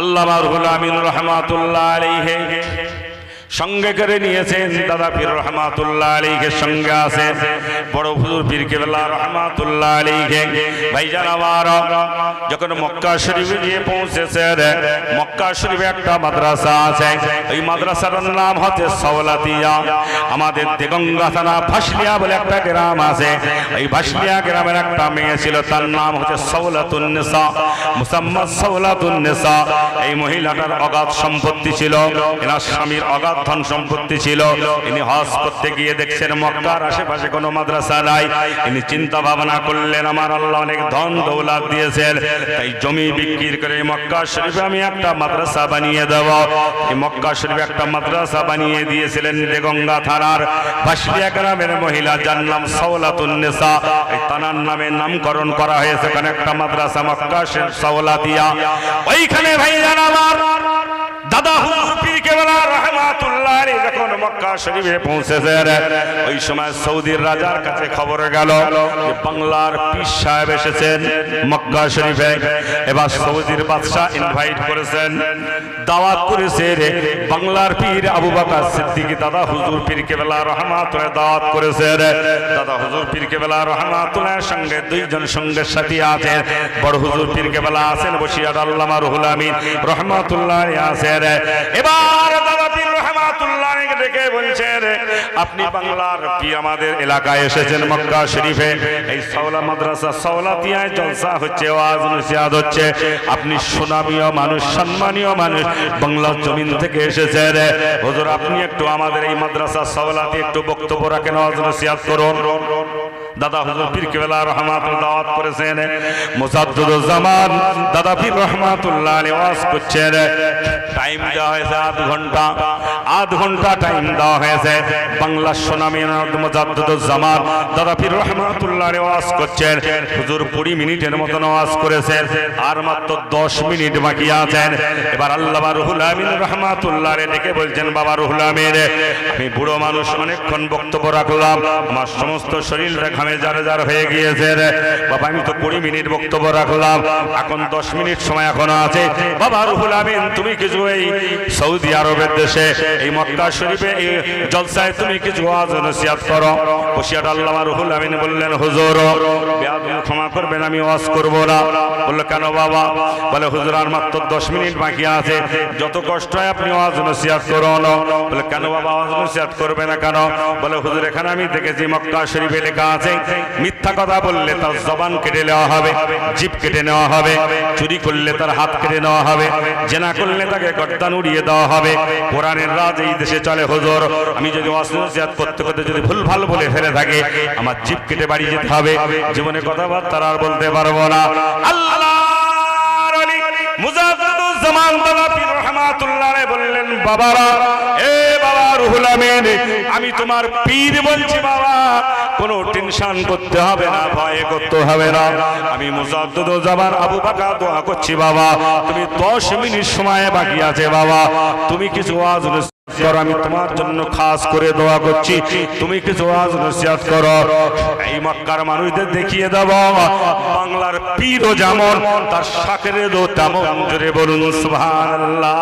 আল্লাহ রুহুল আমিন রহমাতুল্লাহ আলাইহি। সঙ্গে করে নিয়েছেন দাদা পীর রহমাতুল্লাহ আলীকে সঙ্গে আছে। বড় হুজুর পীর কেবলা রহমাতুল্লাহ আলীকে ভাইজান আমার, যখন মক্কা শরীফে গিয়ে পৌঁছেছে, মক্কা শরীফে একটা মাদ্রাসা আছে। ওই মাদ্রাসার নাম হচ্ছে সওলাতিয়া। আমাদের দেগঙ্গা থানা ভাসলিয়া বলে একটা গ্রাম আছে। এই ভাসলিয়া গ্রামের একটা মেয়ে ছিল, তার নাম হচ্ছে সওলাতুন্নেসা মুসাম্মদ সওলাতুন্নেসা এই মহিলাটার অগাধ সম্পত্তি ছিল। এনার স্বামীর অগাধ ধন সম্পত্তি ছিল। ইনি হজ করতে গিয়ে দেখছেন মক্কার আশেপাশে কোনো মাদ্রাসা নাই। ইনি চিন্তা ভাবনা করলেন, আমার আল্লাহ অনেক ধন দৌলাত দিয়েছেন, তাই জমি বিক্রি করে মক্কা শরীফে আমি একটা মাদ্রাসা বানিয়ে দেব। এই মক্কা শরীফে একটা মাদ্রাসা বানিয়ে দিয়েছিলেন দেগঙ্গা থানার ভাসলিয়া গ্রামের মহিলা, যার নাম সওলাতুন্নেসা এই তানার নামে নামকরণ করা হয়েছে এখানে একটা মাদ্রাসা, মক্কা শরীফ সওলাতিয়া। ওইখানে ভাই আমার দাদা হুজুর পীর কেবলা রহমাতুল্লাহ যখন মক্কা শরীফে ওই সময় সৌদির রাজার কাছে বাংলার পীর এসেছেন মক্কা এবার সৌদির বাদশা ইনভাইট করেছেন বাংলার পীর আবু বকর সিদ্দিকী দাদা হুজুর পীর কেবলা রহমাতুল্লাহ দাওয়াত করেছে দাদা হুজুর পীর কেবলা রহমাতুল্লাহর সঙ্গে দুইজন সঙ্গে সাথী আছেন। বড় হুজুর পীর কেবলা আছেন বসিয়ার আল্লামা রহমাতুল্লাহ আছেন। আপনি এলাকায় এসেছেন এই মাদ্রাসা হচ্ছে, ওয়াজ হচ্ছে। আপনি সুনামীয় মানুষ, সম্মানীয় মানুষ, বাংলার জমিন থেকে এসেছেন। হুজুর, আপনি একটু আমাদের এই মাদ্রাসা সাওলাতে একটু বক্তব্য রাখেন করুন। দাদা হুজুর পীর কেবলা রহমাতুল্লাহ দাওয়াত করেছেন। মুসাদ্দুদুল জামান, দাদা পীর রহমাতুল্লাহ আলাইহি ওয়াজ করছেন। টাইম দেওয়া হয়েছে আধ ঘণ্টা। আধ ঘণ্টা টাইম দেওয়া হয়েছে। বাংলা সুনামি মুজাদ্দুদুল জামান, দাদা পীর রহমাতুল্লাহ আলাইহি ওয়াজ করছেন। হুজুর 20 মিনিটের মতো ওয়াজ করেছেন। আর মাত্র 10 মিনিট বাকি আছেন। এবার আল্লাহ রুহুল আমিন রহমাতুল্লাহ ডেকে বলছেন, বাবা রুহুল আমিন, আমি বুড়ো মানুষ, অনেকক্ষণ বক্তব্য রাখলাম। আমার সমস্ত শরীর ঘামে জারে জার হয়ে গিয়েছে বাবা, আমি তো কুড়ি মিনিট বক্তব্য রাখলাম। এখন দশ মিনিট সময় এখনও আছে। বাবা, রুহুল আমিন, তুমি কিছু এই সৌদি আরবের দেশে, এই মক্কা শরীফে, এই জলসায় তুমি কিছু ওয়াজ নসিহত করো? বসিয়াট আল্লাহ রুহুল আমিন বললেন, হুজুর ক্ষমা করবেন, আমি ওয়াজ করব না। বলল, কেন বাবা? বলে, হুজুর, আর মাত্র দশ মিনিট বাকি আছে। যত কষ্ট হয় আপনি ওয়াজ নসিহত করুন। বলে, কেন বাবা, ওয়াজ নসিহত করবে না কেন? বলে, হুজুর, এখানে আমি দেখেছি মক্কা শরীফে লেখা আছে মিথ্যা কথা বললে তার জবান কেটে নেওয়া হবে জিপ কেটে নেওয়া হবে, চুরি করলে তার হাত কেটে নেওয়া হবে, জেনা করলে তাকে গর্দান উড়িয়ে দেওয়া হবে। কোরআনের রাজ এই দেশে চলে, হুজুর। আমি যদি অসনসিয়াত করতে করতে যদি ভুল ভালো বলে ফেলে থাকে, আমার জিপ কেটে বাড়ি যেতে হবে। জীবনে কথাবার্তা আর বলতে পারব না। বাবারা, এ বাবা রুহুল আমি তোমার পীর বলছি বাবা। কোনো টেনশন করতে হবে না, ভয় করতে হবে না। আমি মুজাদ্দুজ্জামান আবু বকর দোয়া করছি, বাবা। তুমি 10 মিনিট সময় বাকি আছে, বাবা। তুমি কিছু ওয়াজ আমি তোমার জন্য খাস করে দোয়া করছি। তুমি কিছু ওয়াজ নসিহত করো। এই মক্কার মানুষদের দেখিয়ে দেব। বাংলার পীরও যেমন তার শাকেরে দো তেমন জোরে বলুন, সুবহানাল্লাহ।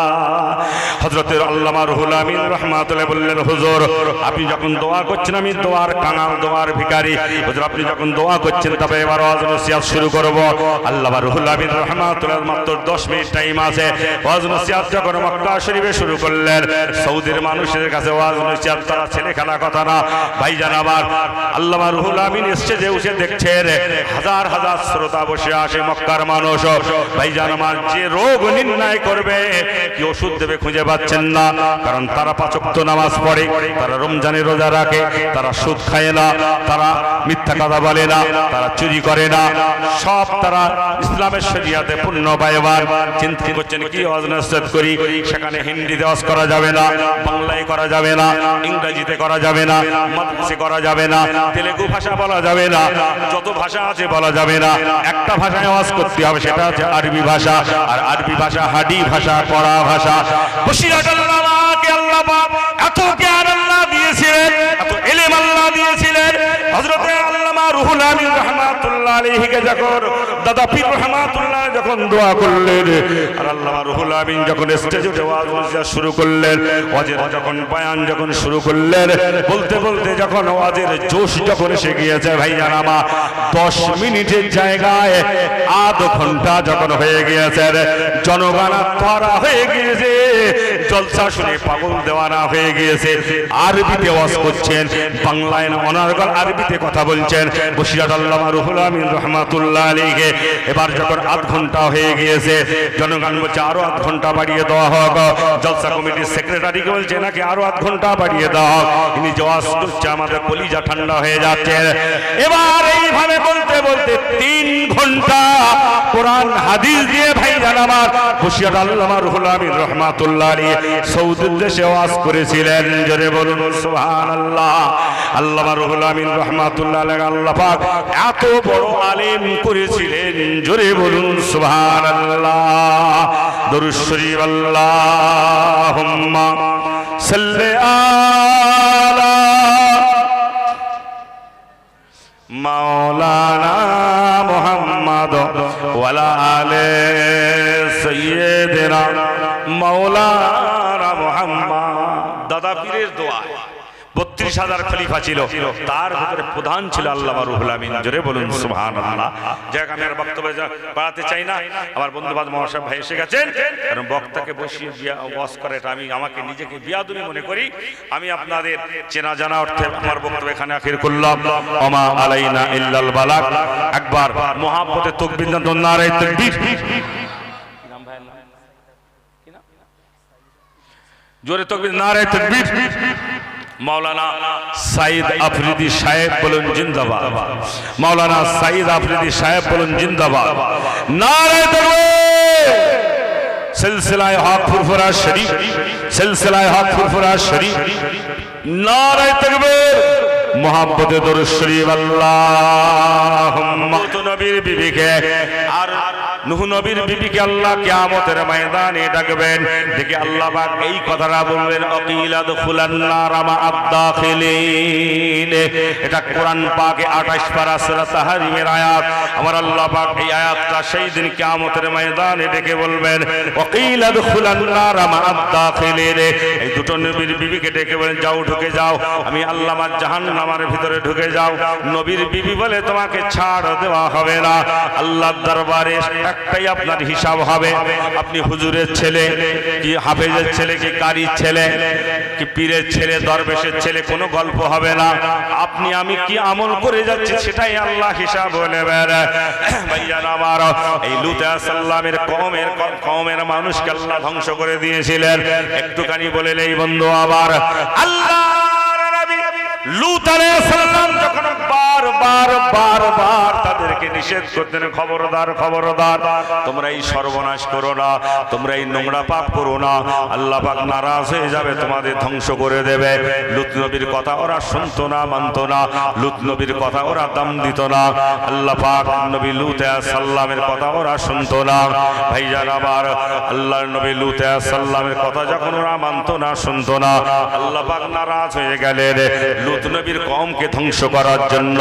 হযরতের আল্লামা রুহুল আমিন রাহমাতুল্লাহ বললেন, হুজুর, আপনি যখন দোয়া করছেন, আমি দোয়ার কাঙাল দোয়ার ভিখারি। হুজুর, আপনি যখন দোয়া করছেন, তবে এবার ওয়াজ নসিহত শুরু করব। আল্লামা রুহুল আমিন রাহমাতুল্লাহ মাত্র 10 মিনিট টাইম আছে। ওয়াজ নসিহত যখন মক্কা শরীফে শুরু করলেন সৌদির মানুষের কাছে তারা ছেলে খেলা কথা না। ভাইজান আবার আল্লামা রুহুল আমিন এসছে যে উসে দেখছে হাজার হাজার শ্রোতা বসে আসে মক্কার মানুষ। ভাইজান আমার, যে রোগ নির্ণয় করবে, কি ওষুধ দেবে খুঁজে পাচ্ছেন না। কারণ তারা পাচক্ত নামাজ পড়ে, তারা রমজানের রোজা রাখে, তারা সুদ খায় না, তারা মিথ্যা কথা বলে না, তারা চুরি করে না। সব তারা ইসলামের শরিয়াতে পূর্ণ পায়বার চিন্তা করছেন, কি নসিহত করি? সেখানে হিন্দিতে ওয়াজ করা যাবে না। বাংলায় করা যাবে না, ইংরেজিতে করা যাবে না, মাদ্রাসে করা যাবে না, তেলেগু ভাষা বলা যাবে না, যত ভাষা আছে বলা যাবে না, একটা ভাষায় আওয়াজ করতে হবে, সেটা হচ্ছে আরবি ভাষা, আর আরবি ভাষা হাডি ভাষা পড়া ভাষা। এত জ্ঞান আল্লাহ দিয়েছিলেন, এত এলেম আল্লাহ দিয়েছিলেন, হযরতে আল্লামা রুহুল আমিন রহমাতুল্লাহ যখন, দাদা পীর রহমাতুল্লাহ যখন দোয়া করলেন, আর রুহুল আমিন যখন স্টেজে শুরু করলেন, ওয়াজের যখন বয়ান যখন শুরু করলেন, বলতে বলতে যখন ওয়াজের জোশ যখন এসে গিয়েছে দশ মিনিটের জায়গায় আধ ঘণ্টা যখন হয়ে গিয়েছে, জনগণ ধরা হয়ে গিয়েছে, জলসা শুনে পাগল দেওয়ানা হয়ে গিয়েছে, আরবিতে ওয়াজ করছেন, বাংলায় অনার্গল আরবিতে কথা বলছেন বসিরাট আল্লামা রুহুল আমিন রহমাতুল্লাহ আলীকে এবার যখন আধ ঘণ্টা হয়ে গিয়েছে, জনগণ বলছে, আরও আধ ঘণ্টা বাড়িয়ে দেওয়া হোক। জলসা কমিটির সেক্রেটারিকে বলছে, নাকি আরও আধ ঘণ্টা বাড়িয়ে দেওয়া হোক ইনি যে করছে আমাদের কলিজা ঠান্ডা হয়ে যাচ্ছে। এবার এইভাবে বলতে বলতে তিন ঘণ্টা কোরআন, হাদিস দিয়ে ভাই জানামার বসিরাট আল্লামা রুহুল আমিন রহমাতুল্লাহ আলী সৌদির দেশে ওয়াজ করেছিলেন। জোরে বলুন, সুবহানাল্লাহ। আল্লামা রুহুল আমিন রহমাতুল্লাহ আলাইহি আল্লাহ এত বড় আলেম করেছিলেন। জোরে বলুন সুভান শরীফ আল্লাহুম্মা সাল্লি মুহাম্মদ ওয়ালা আলে হাজার খলিফা ছিল। তার ভিতরে প্রধান ছিল আল্লাহ রুহুল আমিন। জোরে বলুন সুবহান আল্লাহ যাক আমি আর বক্তব্য বাড়াতে চাই না। আমার বন্ধু বাদ মহাশয় ভাই এসে গেছেন। কারণ বক্তাকে বসিয়ে ওয়াজ করে এটা আমি আমাকে নিজেকে বিয়াদুনি মনে করি। আমি আপনাদের চেনা জানা অর্থে আমার বক্তব্য এখানে আখির করলাম। অমা আলাইনা ইল্লাল বালাক। একবার মহাব্বতে তকবির নারে তাকবীর। জোরে তকবির নারে তাকবীর। মাওলানা সাইদ আফ্রিদি সাহেব বলুন জিন্দাবাদ। মাওলানা সাইদ আফ্রিদি সাহেব বলুন জিন্দাবাদ। নারে সিলসিলায় হক ফুরফুরা শরীফ, সিলসিলায় হক ফুরফুরা শরীফ। নারে তাকবীর মোহাম্মদ দরুদ শরীফ, আল্লাহুম্মা। তো নবীর বিবিকে আর নুহ নবীর বিবিকে আল্লাহ কিয়ামতের ময়দানে ডাকবেন। দেখে আল্লাহ পাক এই কথাটা বলবেন আকিলা দুখুলান নার মা আদ-দাখিলিন। এটা কোরআন পাকে 28 পারা সূরা তাহরিমের আয়াত। আমার আল্লাহ পাক এই আয়াতটা সেই দিন কিয়ামতের ময়দানে ডেকে বলবেন আকিলা দুখুলান নার মা আদ-দাখিলিন। এই দুটো নবীর বিবিকে ডেকে বলেন, যাও, ঢুকে যাও। আমি আল্লাহ আমার জাহান্নামের ভিতরে ঢুকে যাও। নবীর বিবি বলে তোমাকে ছাড় দেওয়া হবে না। আল্লাহর দরবারে একটাই আপনার হিসাব হবে। আপনি হুজুরের ছেলে, কি হাফেজের ছেলে, কি কারির ছেলে, কি পীরের ছেলে, দরবেশের ছেলে, কোনো গল্প হবে না। আপনি, আমি কি আমল করে যাচ্ছি সেটাই আল্লাহ হিসাব ভাইয়ান আমার, এই লুতা সাল্লামের কমের কমের মানুষকে আল্লাহ ধ্বংস করে দিয়েছিলেন। একটুখানি বলে এই বন্ধু আবার আল্লাহ! ধ্বংস করে দেবে। লুত নবীর কথা ওরা শুনতো না, মানতো না, লুত নবীর কথা ওরা দাম দিত না, আল্লাহ পাক নবী লুত সালামের কথা ওরা শুনতো না। ভাইজান আমার, আল্লাহর নবী লুত সালামের কথা যখন ওরা মানতো না, শুনতো না, আল্লাহ পাক নারাজ হয়ে গেলেন। লুত নবীর কমকে ধ্বংস করার জন্য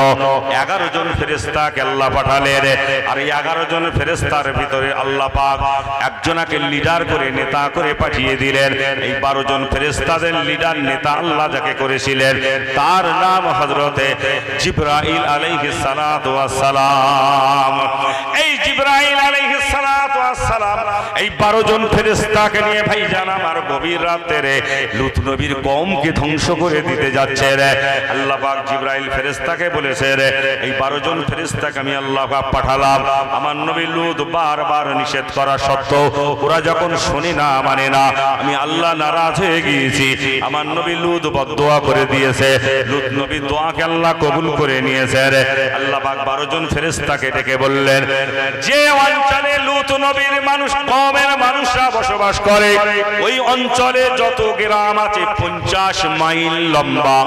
এগারো জন ফেরেস্তাকে আল্লাহ পাঠালেন। আর এই এগারো জন ফেরেস্তার ভিতরে আল্লাহ পাক একজনাকে লিডার করে, নেতা করে পাঠিয়ে দিলেন। এই বারো জন ফেরেস্তাদের লিডার নেতা আল্লাহ যাকে করেছিলেন, তার নাম হজরতে জিব্রাইল আলাইহিস সালাতু সালাম এই জিব্রাইল আলাইহিস সালাতু ওয়াস সালাম এই বারো জন ফেরেস্তাকে নিয়ে ভাই জান আমার গভীর রাতে রে লুত নবীর কমকে ধ্বংস করে দিতে যাচ্ছে রে আল্লাহ জিব্রাইল ফেরেশতাকে বলেছে এই 12 জন ফেরেশতাকে আমি আল্লাহ পাঠালাম। আমার নবী লুত বারবার নিষেধ করা সত্ত্বেও ওরা যখন শুনি না মানে না, আমি আল্লাহ নারাজ হয়ে গিয়েছি। আমার নবী লুত বদদোয়া করে দিয়েছে। লুত নবী দোয়াকে আল্লাহ কবুল করে নিয়েছে রে। আল্লাহ 12 জন ফেরেশতাকে ডেকে বললেন, যে অঞ্চলে লুত নবীর মানুষ, কমের মানুষরা বসবাস করে, ওই অঞ্চলে যত গ্রাম আছে পঞ্চাশ মাইল লম্বা।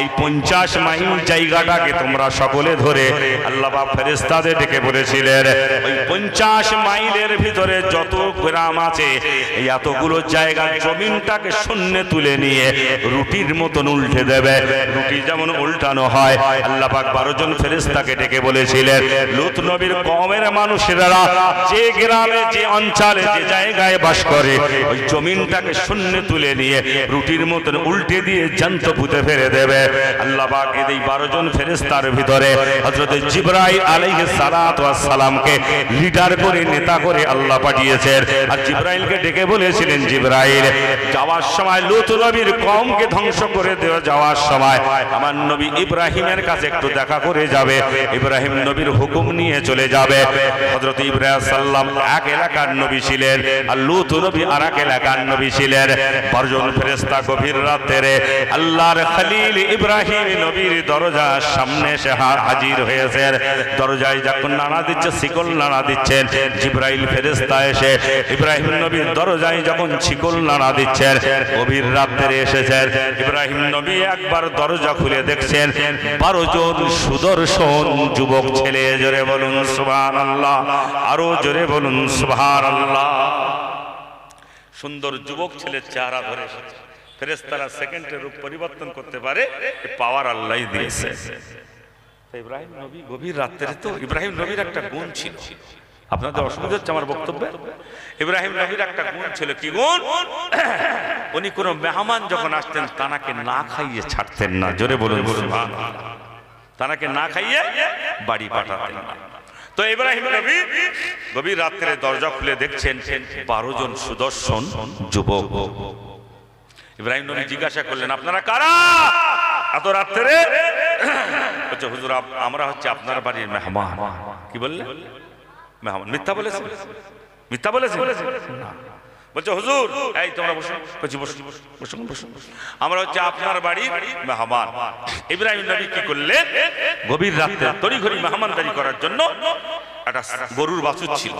এই পঞ্চাশ মাইল জায়গাটাকে তোমরা সকলে ধরে আল্লাহ ফেরেস্তাদের ডেকে বলেছিলেন, ওই পঞ্চাশ মাইলের ভিতরে যত গ্রাম আছে, এই এতগুলো জায়গা জমিনটাকে শূন্য তুলে নিয়ে রুটির মতন উল্টে দেবে। রুটি যেমন উল্টানো হয়, আল্লাপাক বারো জন ফেরেস্তাকে ডেকে বলেছিলেন, লুত নবীর কমের মানুষেরা যে গ্রামে, যে অঞ্চলে, যে জায়গায় বাস করে, ওই জমিনটাকে শূন্য তুলে নিয়ে রুটির মতন উল্টে দিয়ে জান্ত পুঁতে ফেলে দেবে। আল্লাহ এই বারো জন ফেরেস্তার ভিতরে আলাইহিস সালাত ওয়াস সালামকে লিডার করে, নেতা করে আল্লাহ পাঠিয়েছেন। আর জিবরাইলকে ডেকে বলেছিলেন, জিবরাইল, যাওয়ার সময় কমকে ধ্বংস করে দেওয়া যাওয়ার সময়। আমার নবী ইব্রাহিমের কাছে একটু দেখা করে যাবে। ইব্রাহিম নবীর হুকুম নিয়ে চলে যাবে। হযরত ইব্রাহিম সাল্লাম এক এলাকার নবী ছিলেন আর আর এক এলাকার নবী ছিলেন। বারজন ফেরেশতা গভীর রাতে আল্লাহর খলিল ইব্রাহিম নবীর দরজার সামনে এসে হাজির হয়েছেন দরজায় যখন নাড়া দিচ্ছে, শিকল নাড়া দিচ্ছেন জিব্রাইল ফেরেশতা এসে ইব্রাহিম নবীর দরজায় যখন শিকল নাড়া দিচ্ছেন গভীর রাত্রে এসেছেন ইব্রাহিম নবী একবার দরজা খুলে দেখছেন, বারো জন সুদর্শন যুবক ছেলে, জোরে বলুন সুবহান আল্লাহ আরও জোরে বলুন সুবহান আল্লাহ সুন্দর যুবক ছেলের চেহারা ধরে এসেছে। ফেরেস্তারা সেকেন্ডের রূপ পরিবর্তন করতে পারে পাওয়ার আল্লাহ দিয়েছে। ইব্রাহিম নবী গভীর রাত্রে তো ইব্রাহিম নবীর একটা গুণ ছিল। আপনাদের অসুবিধা হচ্ছে আমার বক্তব্যে? ইব্রাহিম নবীর একটা গুণ ছিল কি গুণ? উনি কোনো মেহমান যখন আসতেন, তানাকে না খাইয়ে ছাড়তেন না। জোরে বলুন। তানাকে না খাইয়ে বাড়ি পাঠাতেন না। তো ইব্রাহিম নবী গভীর রাত্রে দরজা খুলে দেখছেন, বারো জন সুদর্শন যুবক। ইব্রাহিম নবী জিজ্ঞাসা করলেন আপনারা কারা? এত রাত্রে বলছে হুজুর আমরা হচ্ছে আপনার বাড়ির মেহমান। কি বললেন মেহমান। মিথ্যা বলেছে? মিথ্যা বলেছে। বলছে হুজুর এই তোমরা বসো। বলছি বসো বসো বসো আমরা হচ্ছে আপনার বাড়ি মেহমান। ইব্রাহিম নবী কি করলেন গভীর রাতে তড়িঘড়ি মেহমানদারি করার জন্য একটা গরুর বাছুর ছিল।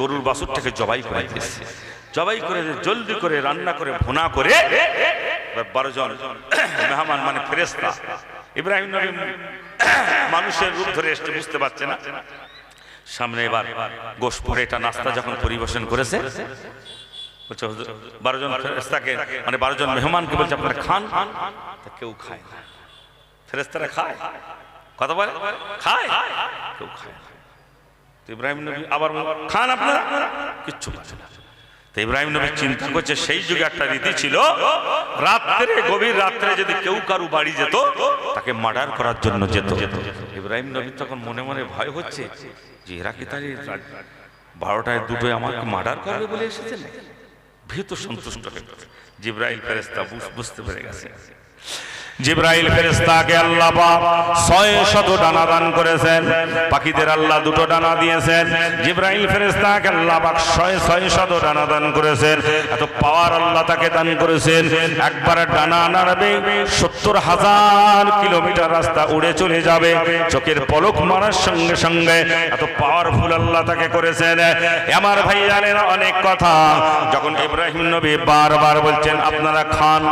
গরুর বাছুরটাকে জবাই করে দিয়েছে। জবাই করে, জলদি করে, রান্না করে, ভুনা করে, বারো জন মেহমান মানে ফেরেস্তা ইব্রাহিম নবী মানুষের রূপ ধরে এসে বুঝতে পারছে না। সামনে এবার গোশ পরে এটা নাস্তা যখন পরিবেশন করেছে বারো জন ফেরেস্তাকে মানে বারো জন মেহমানকে বলছে, আপনারা খান? তা কেউ খায় না। ফেরেস্তারা খায়। কথা বলে? খায়? কেউ খায় না। ইব্রাহিম নবী আবার খান আপনারা? কিচ্ছু বলছে না। তো ইব্রাহিম নবী চিন্তা করছে, সেই যুগে একটা রীতি ছিল, রাত্রে, গভীর রাত্রে যদি কেউ কারু বাড়ি যেত, তাকে মার্ডার করার জন্য যেত। ইব্রাহিম নবী তখন মনে মনে ভয় হচ্ছে যে এরা কি তার বারোটায় দুটোয় আমাকে মার্ডার করবে বলে এসেছেন ভীত সন্তুষ্ট হয়ে। জিব্রাহিম ফেরেস্তা বুঝতে পেরে গেছে। জিব্রাইল ফেরেস্তাকে আল্লাহ ছয় শত ডানা দান করেছেন। পাখিদের আল্লাহ দুটো ডানা দিয়েছেন। জিব্রাইল ফেরেস্তাকে আল্লাহ পাক ছয় ছয় শত ডানা দান করেছেন। এত পাওয়ার আল্লাহ তাকে দান করেছেন। একবার ডানা নাড়বে সত্তর হাজার কিলোমিটার রাস্তা উড়ে চলে যাবে। চোখের পলক মারার সঙ্গে সঙ্গে এত পাওয়ারফুল আল্লাহ তাকে করেছেন। আমার ভাই জানেন অনেক কথা। যখন ইব্রাহিম নবী বারবার বলছেন, আপনারা খান?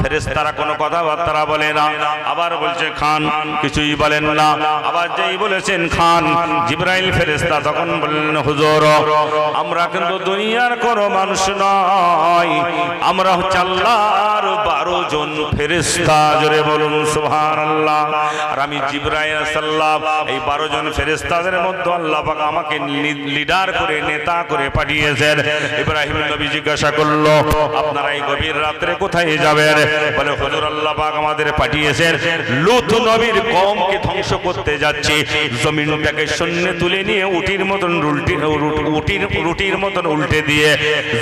ফেরেশতারা কোনো কথাবার্তা বলে না। আবার বলছে, খান, কিছুই বলেন না। আবার যেই বলেছেন, খান। জিব্রাইল ফেরেশতা তখন বললেন, হুজুর, আমরা কিন্তু দুনিয়ার কোনো মানুষ নয়। আমরা হচ্ছে আল্লাহর বারো জন ফেরেশতা। জোরে বলুন, সুবহানাল্লাহ। আর আমি জিব্রাইল সাল্লাম এই বারো জন ফেরেশতাদের মধ্যে আল্লাহ পাক আমাকে লিডার করে, নেতা করে পাঠিয়েছেন। ইব্রাহিম নবী জিজ্ঞাসা করল, আপনারা এই গভীর রাত্রে কোথায় যাবেন? বলে, হুজুর, আল্লাহ পাক আমাদের পাঠিয়েছেন। লুত নবীর কমকে ধ্বংস করতে যাচ্ছি। জমিনটাকে শূন্য তুলে নিয়ে উটির মতন উল্টি উটির রুটির মতন উল্টে দিয়ে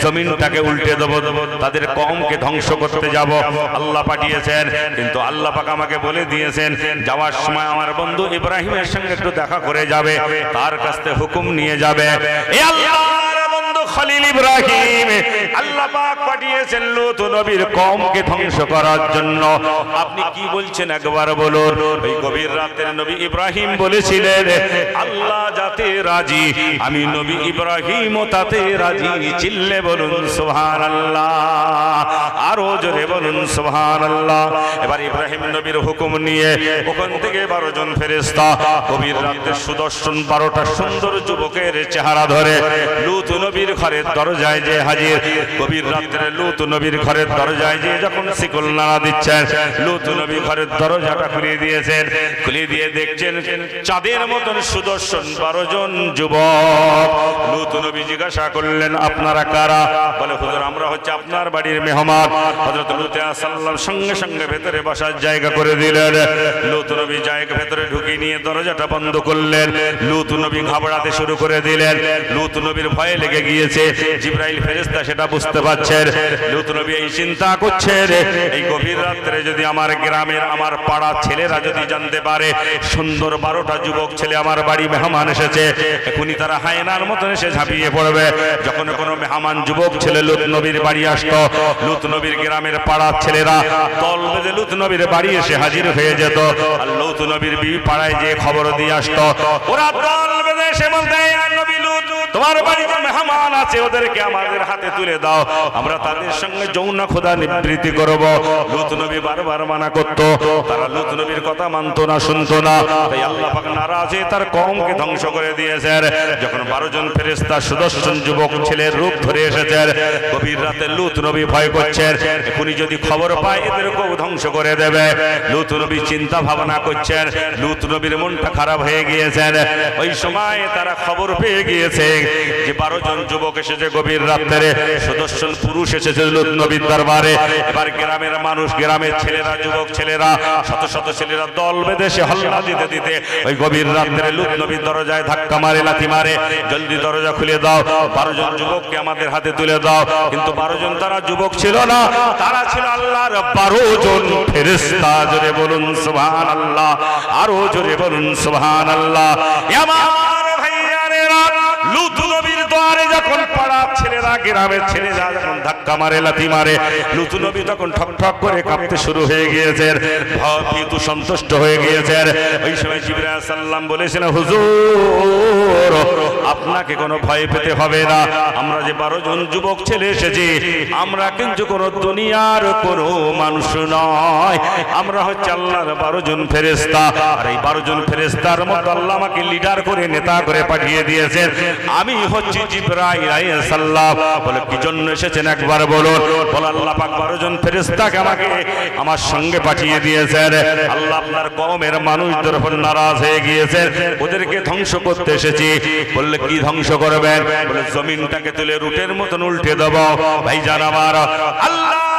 জমিনটাকে উল্টে দেবো। তাদের কমকে ধ্বংস করতে যাব। আল্লাহ পাঠিয়েছেন। কিন্তু আল্লাহ পাক আমাকে বলে দিয়েছেন, যাওয়ার সময় আমার বন্ধু ইব্রাহিমের সঙ্গে একটু দেখা করে যাবে। তার কাছ হুকুম নিয়ে যাবে। এ আল্লাহর বন্ধু খলিল ইব্রাহিম। আল্লাহ পাক পাঠিয়েছেন লুত নবীর কওমকে ধ্বংস করার জন্য। আপনি কি বলছেন একবার বলুন? ওই গভীর রাতের নবী ইব্রাহিম বলেছিলেন, আল্লাহ যাতে রাজি, আমি নবী ইব্রাহিম তাতে রাজি। চিল্লে বলুন, সুবহানাল্লাহ। আরও জোরে বলুন, সুবহানাল্লাহ। এবার ইব্রাহিম নবীর হুকুম নিয়ে ওখান থেকে বারো জন ফেরেস্তা কবির রাতে সুদর্শন বারোটা সুন্দর যুবকের চেহারা ধরে লুত নবীর ঘরের দরজায় যে হাজির। কবির রাত্রে লুত নবীর ঘরের দরজায় যে যখন শিকল নাড়া দিচ্ছেন, লুত নবী ঘরের দরজাটা খুলিয়ে দিয়েছেন। খুলিয়ে দিয়ে দেখছেন চাঁদের মতন সুদর্শন বারো জন যুবক। লুত নবী জিজ্ঞাসা করলেন, আপনারা কারা? বলে, হুজুর, আমরা হচ্ছে আপনার বাড়ির মেহমান। হযরত লুত সাল্লাম সঙ্গে সঙ্গে ভেতরে বসার জায়গা করে দিলেন। লুত নবী জায়গা ভেতরে ঢুকিয়ে নিয়ে দরজাটা বন্ধ করলেন। লুত নবী ঘাবড়াতে শুরু করে দিলেন। লুত নবীর ভয়ে লেগে গিয়েছে। জিব্রাইল ফেরেশতা সেটা বুঝতে পারছেন। লুত নবী এই চিন্তা করছেন, এই গভীর রাত্রে যদি আমার গ্রামের আমার পাড়া ছেলেরা যদি জানতে পারে, সুন্দর বারোটা যুবক ছেলে আমার বাড়ি মেহমান এসেছে এখনই তারা হায়নার মতন এসে ঝাঁপিয়ে পড়বে। যখন কোনো মেহমান যুবক ছেলে লুত নবীর বাড়ি আসতো, লুত নবীর গ্রামের পাড়ার ছেলেরা দল বেঁধে লুত নবীর বাড়ি এসে হাজির হয়ে যেত। আর লুত নবীর বিবি পাড়ায় যে খবর দিয়ে আসতো, ওরা দল বেঁধে এসে বলতে, "এ নবী তোমার বাড়িতে মেহমান আছে, ওদেরকে আমাদের হাতে তুলে দাও। আমরা তাদের সঙ্গে যৌন খোদা নিবৃত্তি করব। লুত নবী বারবার মানা করত। তারা লুত নবীর কথা মানতো না, শুনতো না। তাই আল্লাহ পাক নারাজে তার কওমকে ধ্বংস করে দিয়েছেন। যখন বারো জন ফেরেশতা সুদর্শন যুবক ছেলের রূপ ধরে এসেছেন, গভীর রাতে লুত নবী ভয় করছেন। এখনই যদি খবর পায়, এদেরকেও ধ্বংস করে দেবে। লুত নবী চিন্তা ভাবনা করছেন। লুত নবীর মনটা খারাপ হয়ে গিয়েছেন। ওই সময় তারা খবর পেয়ে গিয়েছে। যে বারো জন যুবক এসেছে গভীর রাত্রে, সুদর্শন পুরুষ এসেছে নবীর দরবারে। এবার গ্রামের মানুষ, গ্রামের ছেলেরা, যুবক ছেলেরা, শত শত ছেলেরা দল বেঁধে সে হল্লা দিতে দিতে ওই গভীর রাত্রে লুত নবীর দরজায় ধাক্কা মারে, লাথি মারে। জলদি দরজা খুলে দাও, বারো জন যুবককে আমাদের হাতে তুলে দাও। কিন্তু বারো জন তারা যুবক ছিল না, তারা ছিল আল্লাহর বারো জন ফেরেস্তা জোরে বলুন সুবহান আল্লাহ আরও জোরে বলুন সুবহান আল্লাহ গ্রামের ছেলেরা যখন ধাক্কা মারে, লাথি মারে লুত নবী তখন ঠক ঠক করে কাঁপতে শুরু হয়ে গিয়েছেন ভীতু সন্তুষ্ট হয়ে গিয়েছেন। ওই সময় জিবরাইল সাল্লাম বলেছেন, হুজুর, আপনাকে কোনো ভয় পেতে হবে না। আমরা যে বারো জন যুবক ছেলে এসেছি, আমরা কিন্তু কোনো দুনিয়ার কোনো মানুষ নয়। আমরা হচ্ছে আল্লাহর বারো জন ফেরেস্তা আর এই বারো জন ফেরেস্তার মতো আল্লাহ আমাকে লিডার করে, নেতা করে পাঠিয়ে দিয়েছেন। আমি হচ্ছি জিব্রাইল সালাম। বলে, কি জন্য এসেছেন একবার বলুন? বলে, আল্লাহ পাক আমাকে আমার সঙ্গে পাঠিয়ে দিয়েছেন। আল্লাহ আপনার কমের মানুষদের উপর নারাজ হয়ে গিয়েছেন। ওদেরকে ধ্বংস করতে এসেছি। বললে, কি ধ্বংস করবেন? জমিনটাকে তুলে রুটের মতন উল্টে দেব। ভাই জান আমার আল্লাহর নবী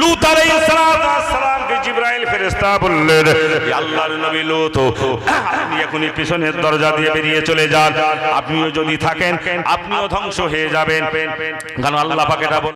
লূত আলাইহিস সালামকে জিবরাইল ফেরেশতা বললেন, "এ আল্লাহর নবী লুত আপনি এখনই পিছনের দরজা দিয়ে বেরিয়ে চলে যান। আপনিও যদি থাকেন, আপনিও ধ্বংস হয়ে যাবেন। কারণ আল্লাহ পাক এটা বল-